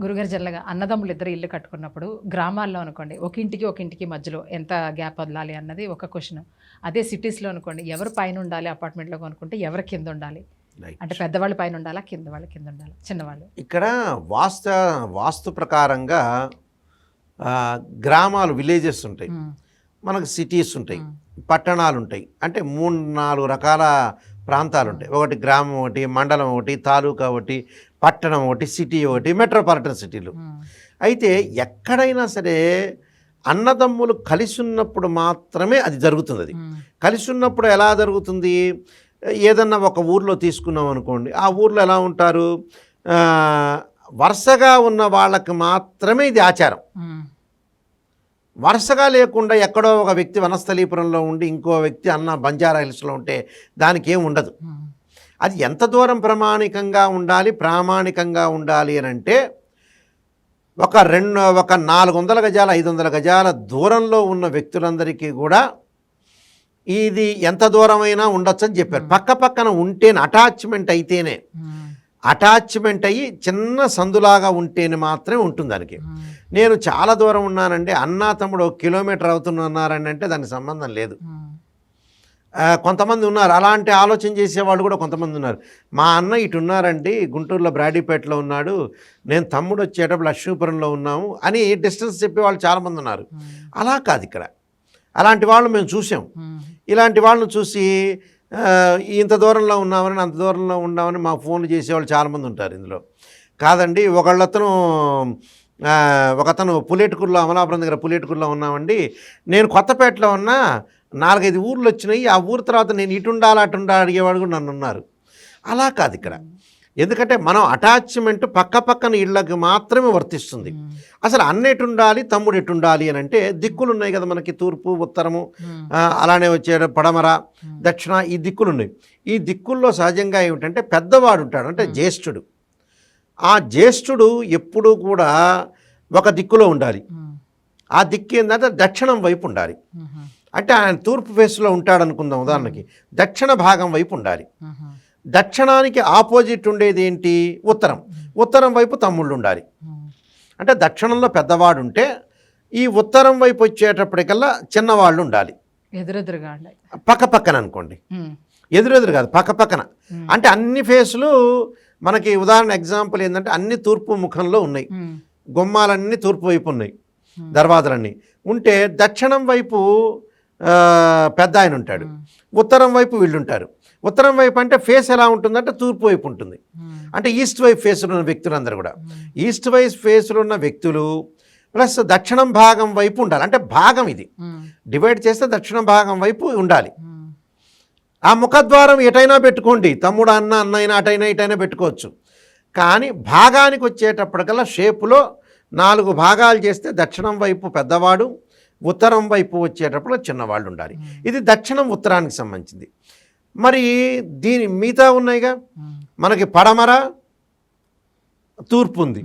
గురుగారు జల్లగా అన్నదమ్ములు ఇద్దరు ఇల్లు కట్టుకున్నప్పుడు గ్రామాల్లో అనుకోండి ఒక ఇంటికి ఒక ఇంటికి మధ్యలో ఎంత గ్యాప్ వదలాలి అన్నది ఒక క్వశ్చన్. అదే సిటీస్లో అనుకోండి ఎవరు పైన ఉండాలి అపార్ట్మెంట్లో కొనుక్కుంటే ఎవరు కింద ఉండాలి. అంటే పెద్దవాళ్ళు పైన ఉండాలా కింద వాళ్ళు కింద ఉండాలి చిన్నవాళ్ళు. ఇక్కడ వాస్తు వాస్తు ప్రకారంగా గ్రామాలు విలేజెస్ ఉంటాయి. మనకు సిటీస్ ఉంటాయి. పట్టణాలు ఉంటాయి అంటే మూడు నాలుగు రకాల ప్రాంతాలు ఉంటాయి ఒకటి గ్రామం ఒకటి మండలం ఒకటి తాలూకా ఒకటి పట్టణం ఒకటి సిటీ ఒకటి మెట్రోపాలిటన్ సిటీలు అయితే ఎక్కడైనా సరే అన్నదమ్ములు కలిసి ఉన్నప్పుడు మాత్రమే అది జరుగుతుంది అది. కలిసి ఉన్నప్పుడు ఎలా జరుగుతుంది? ఏదన్నా ఒక ఊర్లో తీసుకున్నాం అనుకోండి ఆ ఊర్లో ఎలా ఉంటారు? వరుసగా ఉన్న వాళ్ళకి మాత్రమే ఇది ఆచారం. వరుసగా లేకుండా ఎక్కడో ఒక వ్యక్తి వనస్థలీపురంలో ఉండి ఇంకో వ్యక్తి అన్న బంజారా హిల్స్లో ఉంటే దానికి ఏం ఉండదు. అది ఎంత దూరం ప్రామాణికంగా ఉండాలి ప్రామాణికంగా ఉండాలి అని అంటే ఒక రెండు ఒక నాలుగు వందల గజాల ఐదు వందల గజాల దూరంలో ఉన్న వ్యక్తులందరికీ కూడా ఇది ఎంత దూరమైనా ఉండొచ్చు అని చెప్పారు పక్క పక్కన ఉంటేనే అటాచ్మెంట్ అయితేనే అటాచ్మెంట్ అయ్యి చిన్న సందులాగా ఉంటేనే మాత్రమే ఉంటుంది దానికి. నేను చాలా దూరం ఉన్నానండి. అన్నా తమ్ముడు ఒక కిలోమీటర్ అవుతున్నారని అంటే దానికి సంబంధం లేదు. కొంతమంది ఉన్నారు. అలాంటి ఆలోచన చేసేవాళ్ళు కూడా కొంతమంది ఉన్నారు. మా అన్న ఇటు ఉన్నారండి. గుంటూరులో బ్రాడీపేటలో ఉన్నాడు. నేను తమ్ముడు వచ్చేటప్పుడు లక్ష్మీపురంలో ఉన్నాము అని డిస్టెన్స్ చెప్పేవాళ్ళు చాలామంది ఉన్నారు. అలా కాదు ఇక్కడ. అలాంటి వాళ్ళు మేము చూసాం. ఇలాంటి వాళ్ళని చూసి ఇంత దూరంలో ఉన్నామని అంత దూరంలో ఉన్నామని మా ఫోన్లు చేసేవాళ్ళు చాలామంది ఉంటారు ఇందులో. కాదండి ఒకళ్ళతను ఒకతను పులేటుకుర్లో అమలాపురం దగ్గర పులేటుకుర్లో ఉన్నామండి. నేను కొత్తపేటలో ఉన్నా నాలుగైదు ఊర్లు వచ్చినాయి. ఆ ఊరు తర్వాత నేను ఇటు ఉండాలి అటు ఉండాలి అడిగేవాడు కూడా నన్ను ఉన్నారు. అలా కాదు ఇక్కడ. ఎందుకంటే మనం అటాచ్మెంట్ పక్క పక్కన ఇళ్ళకి మాత్రమే వర్తిస్తుంది. అసలు అన్న ఎటు ఉండాలి తమ్ముడు ఎటు ఉండాలి అని అంటే దిక్కులు ఉన్నాయి కదా మనకి తూర్పు ఉత్తరము అలానే వచ్చే పడమర దక్షిణ ఈ దిక్కులు ఉన్నాయి ఈ దిక్కుల్లో సహజంగా ఏమిటంటే పెద్దవాడు ఉంటాడు అంటే జ్యేష్ఠుడు. ఆ జ్యేష్ఠుడు ఎప్పుడూ కూడా ఒక దిక్కులో ఉండాలి. ఆ దిక్కు ఏంటంటే దక్షిణం వైపు ఉండాలి. అంటే ఆయన తూర్పు ఫేస్లో ఉంటాడు అనుకుందాం ఉదాహరణకి దక్షిణ భాగం వైపు ఉండాలి. దక్షిణానికి ఆపోజిట్ ఉండేది ఏంటి? ఉత్తరం. ఉత్తరం వైపు తమ్ముళ్ళు ఉండాలి. అంటే దక్షిణంలో పెద్దవాడు ఉంటే ఈ ఉత్తరం వైపు వచ్చేటప్పటికల్లా చిన్నవాళ్ళు ఉండాలి. ఎదురెదురుగా పక్క పక్కన అనుకోండి. ఎదురెదురు కాదు పక్క పక్కన. అంటే అన్ని ఫేసులు మనకి ఉదాహరణ ఎగ్జాంపుల్ ఏంటంటే అన్ని తూర్పు ముఖంలో ఉన్నాయి. గుమ్మాలన్నీ తూర్పు వైపు ఉన్నాయి. దర్వాజలన్నీ. ఉంటే దక్షిణం వైపు పెద్ద ఆయన ఉంటాడు. ఉత్తరం వైపు వీళ్ళు ఉంటారు. ఉత్తరం వైపు అంటే ఫేస్ ఎలా ఉంటుందంటే తూర్పు వైపు ఉంటుంది. ఉమ్, అంటే ఈస్ట్ వైపు ఫేసులు ఉన్న వ్యక్తులందరూ కూడా. ఉమ్, ఈస్ట్ వైపు ఫేసులు ఉన్న వ్యక్తులు ప్లస్ దక్షిణం భాగం వైపు ఉండాలి. అంటే భాగం ఇది. ఉమ్, డివైడ్ చేస్తే దక్షిణం భాగం వైపు ఉండాలి. ఆ ముఖద్వారం ఎటైనా పెట్టుకోండి. తమ్ముడు అన్న అన్నైనా అటైనా ఇటైనా పెట్టుకోవచ్చు. కానీ భాగానికి వచ్చేటప్పటికల్లా షేపులో నాలుగు భాగాలు చేస్తే దక్షిణం వైపు పెద్దవాడు ఉత్తరం వైపు వచ్చేటప్పుడు చిన్నవాళ్ళు ఉండాలి. ఇది దక్షిణం ఉత్తరానికి సంబంధించింది. మరి దీని మిగతా ఉన్నాయిగా? మనకి పడమర తూర్పు ఉంది.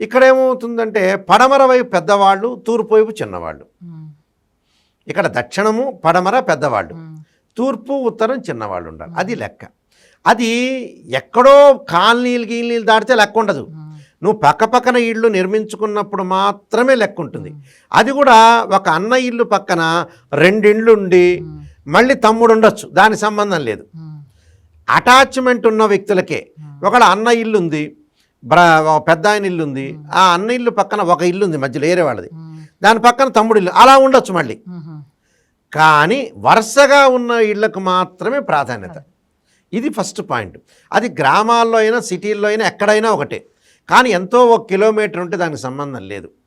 ఇక్కడ ఏమవుతుందంటే పడమర వైపు పెద్దవాళ్ళు తూర్పు వైపు చిన్నవాళ్ళు. ఇక్కడ దక్షిణము పడమర పెద్దవాళ్ళు. తూర్పు ఉత్తరం చిన్నవాళ్ళు ఉండాలి. అది లెక్క. అది ఎక్కడో కాలనీలు గీలనీలు దాటితే లెక్క ఉండదు. నువ్వు పక్క పక్కన ఇళ్ళు నిర్మించుకున్నప్పుడు మాత్రమే లెక్క ఉంటుంది. అది కూడా ఒక అన్న ఇల్లు పక్కన రెండిండ్లు ఉండి మళ్ళీ తమ్ముడు ఉండొచ్చు దానికి సంబంధం లేదు. అటాచ్మెంట్ ఉన్న వ్యక్తులకే. ఒకళ్ళ అన్న ఇల్లు ఉంది పెద్ద ఆయన ఇల్లు ఉంది ఆ అన్న ఇల్లు పక్కన ఒక ఇల్లు ఉంది మధ్యలో ఏరే వాళ్ళది. దాని పక్కన తమ్ముడు ఇల్లు అలా ఉండొచ్చు మళ్ళీ. కానీ వరుసగా ఉన్న ఇళ్ళకు మాత్రమే ప్రాధాన్యత. ఇది ఫస్ట్ పాయింట్. అది గ్రామాల్లో అయినా సిటీల్లో అయినా ఎక్కడైనా ఒకటే. కానీ ఎంతో ఒక కిలోమీటర్ ఉంటే దానికి సంబంధం లేదు.